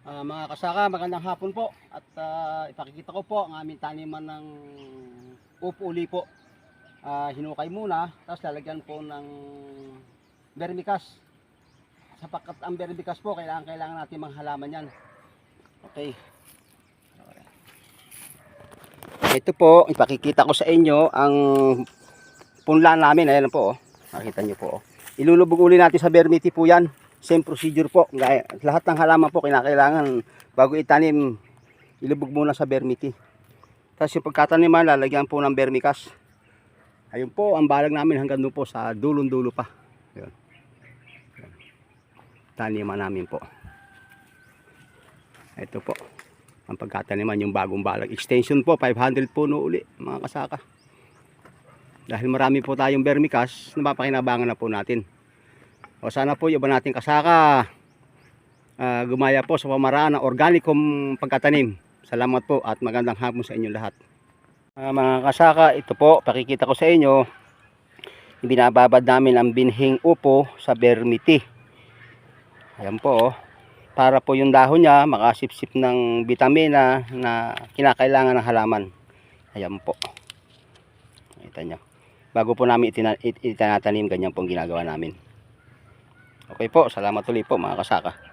Ah, mga kasaka, magandang hapon po at ah, ipakikita ko po ang aming taniman ng upo uli po. Ah, hinukay muna, tapos lalagyan po ng vermicast. Sapagkat ang vermicast po, kailangan kailangan natin manghalaman yan. Okay. Ito po, ipakikita ko sa inyo ang punla namin. Ayan po, oh. makita nyo po. Oh. Ilulubog uli natin sa vermiti po yan. Same procedure po. Lahat ng halaman po kinakailangan bago itanim, ilubog muna sa vermiti. Tapos yung pagkataniman, lalagyan po ng vermicast. Ayun po, ang balag namin hanggang doon po sa dulong-dulo pa. Ayun. Taniman namin po. Ito po. Ang pagkataniman yung bagong balag. Extension po, 500 puno uli, mga kasaka. Dahil marami po tayong vermicast, napapakinabangan na po natin. O sana po yung nating kasaka ah, gumaya po sa pamaraan ng organikong pagkatanim. Salamat po at magandang hapon sa inyo lahat. Ah, mga kasaka, ito po, pakikita ko sa inyo, binababad namin ang binhing upo sa bermiti. Ayan po, oh. para po yung dahon niya makasipsip ng vitamina na kinakailangan ng halaman. Ayan po. Kita nyo. Bago po namin itina- it- itinatanim, ganyan pong ginagawa namin. Okay po, salamat ulit po mga kasaka.